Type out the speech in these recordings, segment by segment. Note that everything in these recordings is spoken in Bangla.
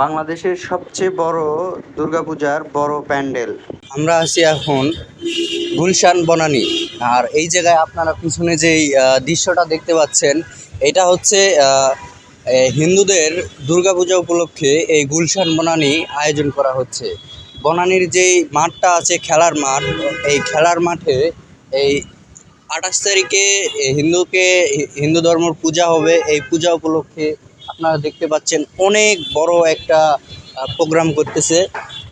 বাংলাদেশের সবচেয়ে বড় দুর্গাপূজার বড় প্যান্ডেল। আমরা আছি এখন গুলশান বনানী। আর এই জায়গায় আপনারা পিছনে যেই দৃশ্যটা দেখতে পাচ্ছেন, এটা হচ্ছে হিন্দুদের দুর্গাপূজা উপলক্ষে এই গুলশান বনানী আয়োজন করা হচ্ছে। বনানীর যেই মাঠটা আছে, খেলার মাঠ, এই খেলার মাঠে এই আঠাশ তারিখে হিন্দুকে হিন্দু ধর্মের পূজা হবে। এই পূজা উপলক্ষে আপনারা দেখতে পাচ্ছেন অনেক বড় একটা প্রোগ্রাম করতেছে।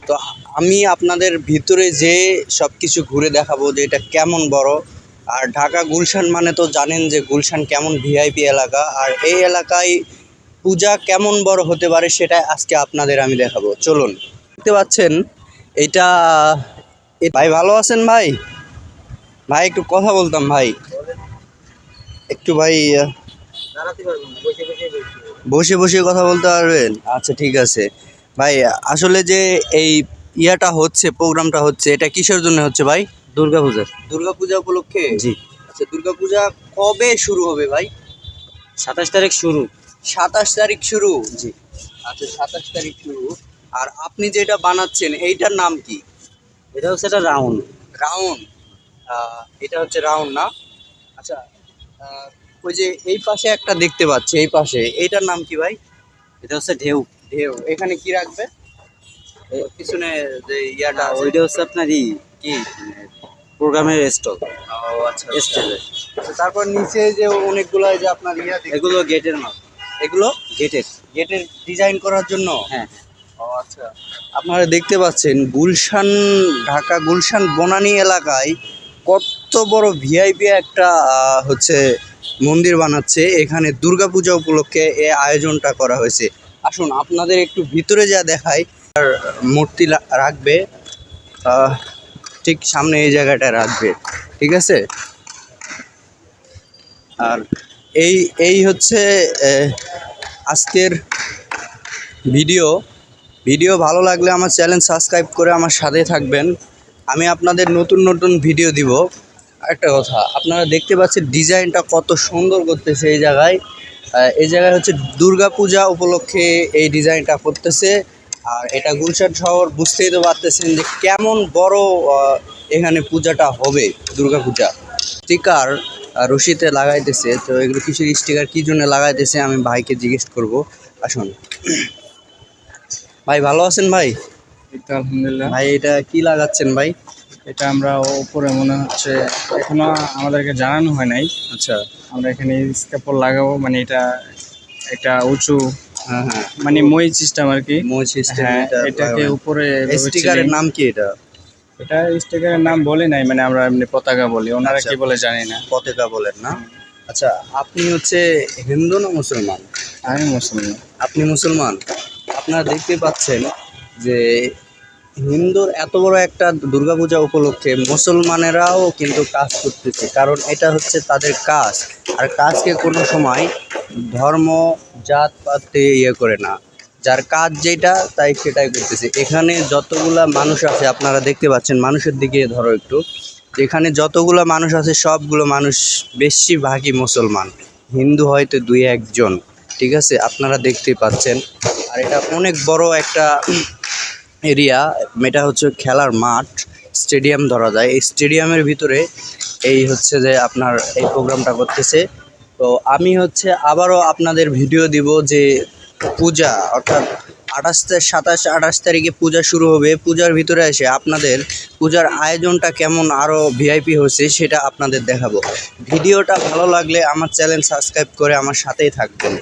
তো আমি আপনাদের ভিতরে যে সব কিছু ঘুরে দেখাবো যে এটা কেমন বড়। আর ঢাকা গুলশান মানে তো জানেন যে গুলশান কেমন ভিআইপি এলাকা। আর এই এলাকায় পূজা কেমন বড় হতে পারে সেটা আজকে আপনাদের আমি দেখাবো। চলুন। দেখতে পাচ্ছেন, এটা ভাই ভালো আছেন ভাই? ভাই, একটু কথা বলতাম ভাই। একটু ভাই বসে বসে কথা বলতে পারবেন? আচ্ছা ঠিক আছে। ভাই আসলে যে এই ইয়াটা হচ্ছে প্রোগ্রামটা হচ্ছে এটা কিসের জন্য হচ্ছে ভাই? দুর্গাপূজার। দুর্গাপূজা উপলক্ষে? জি। আচ্ছা দুর্গাপূজা কবে শুরু হবে ভাই? সাতাশ তারিখ শুরু। সাতাশ তারিখ শুরু? জি। আচ্ছা সাতাশ তারিখ শুরু। আর আপনি যেটা বানাচ্ছেন এইটার নাম কি? এটা হচ্ছে একটা রাউন্ড। রাউন্ড। এটা হচ্ছে রাউন্ড না? আচ্ছা ওই যে এই পাশে একটা দেখতে পাচ্ছি এই পাশে। এইটার নাম কি ভাই? এটা হচ্ছে ঢেউ। ঢেউ। এখানে কি রাখবে? পিছনে যে ইয়াটা ওইটা হচ্ছে আপনার ই কি? প্রোগ্রামের স্টল। ও আচ্ছা আচ্ছা, তারপর নিচে যে অনেকগুলো যে আপনার ইয়া এগুলো গেটের মাল এগুলো? গেটের। গেটের ডিজাইন করার জন্য? হ্যাঁ ও আচ্ছা। আপনারা দেখতে পাচ্ছেন গুলশান ঢাকা গুলশান বনানী এলাকায় কত বড় ভিআইপি একটা আহ, হচ্ছে মন্দির বানাচ্ছে, এখানে দুর্গাপূজা উপলক্ষে এ আয়োজনটা করা হয়েছে। আসুন, আপনাদের একটু ভিতরে যা দেখাই, আর মূর্তি রাখবে ঠিক সামনে এই জায়গাটা রাখবে, ঠিক আছে? আর এই এই হচ্ছে আজকের ভিডিও। ভিডিও ভালো লাগলে আমার চ্যানেল সাবস্ক্রাইব করে আমার সাথে থাকবেন। আমি আপনাদের নতুন নতুন ভিডিও দিব। একটা কথা আপনারা দেখতে পাচ্ছেন ডিজাইনটা কত সুন্দর করতেছে এই জায়গায়। এই জায়গায় হচ্ছে দুর্গাপূজা উপলক্ষে এই ডিজাইনটা করতেছে। আর এটা গুলশান শহর বুঝতেই তো পারতেছেন যে কেমন বড় এখানে পূজাটা হবে দুর্গাপূজা। স্টিকার রশিতে লাগাইতেছে তো এগুলো কিসের স্টিকার কী জন্য লাগাইতেছে আমি ভাইকে জিজ্ঞেস করব। আসুন। ভাই ভালো আছেন ভাই? আলহামদুলিল্লাহ। ভাই এটা কি লাগাচ্ছেন ভাই? এটা আমরা উপরে মনে হচ্ছে এখনও আমাদেরকে জানানো হয় নাই। আচ্ছা। আমরা এখানে স্কেপল লাগাবো মানে এটা একটা উঁচু হ্যাঁ হ্যাঁ। মানে মই সিস্টেম আর কি। মই সিস্টেম হ্যাঁ এটাকে উপরে স্টিকারের নাম কি এটা? এটা স্টিকারের নাম বলে নাই মানে আমরা এমনি পতাকা বলি ওনারা আচ্ছা। কি বলে জানি না। পতাকা বলেন না। আচ্ছা আপনি হচ্ছে হিন্দু না মুসলমান? আমি মুসলমান। আপনি মুসলমান? আপনারা দেখতে পাচ্ছেন যে হিন্দুর এত বড় একটা দুর্গাপূজা উপলক্ষে মুসলমানেরাও কিন্তু কাজ করতেছে। কারণ এটা হচ্ছে তাদের কাজ। আর কাজকে কোনো সময় ধর্ম, জাত পাতে ইয়ে করে না। যার কাজ যেটা, তাই সেটাই করতেছে। এখানে যতগুলা মানুষ আছে, আপনারা দেখতে পাচ্ছেন, মানুষের দিকে ধরো একটু। এখানে যতগুলো মানুষ আছে, সবগুলো মানুষ বেশিরভাগই মুসলমান। হিন্দু হয়তো দুই একজন, ঠিক আছে? আপনারা দেখতেই পাচ্ছেন। আর এটা অনেক বড় একটা এরিয়া, এটা হচ্ছে খেলার মাঠ, স্টেডিয়াম ধরা যায়। এই স্টেডিয়ামের ভিতরে এই হচ্ছে যে আপনার এই প্রোগ্রামটা করতেছে। তো আমি হচ্ছে আবারও আপনাদের ভিডিও দিব যে পূজা, অর্থাৎ আঠাশ সাতাশ, আঠাশ তারিখে পূজা শুরু হবে। পূজার ভিতরে এসে আপনাদের পূজার আয়োজনটা কেমন আরও ভিআইপি হচ্ছে সেটা আপনাদের দেখাবো। ভিডিওটা ভালো লাগলে আমার চ্যানেল সাবস্ক্রাইব করে আমার সাথেই থাকবেন।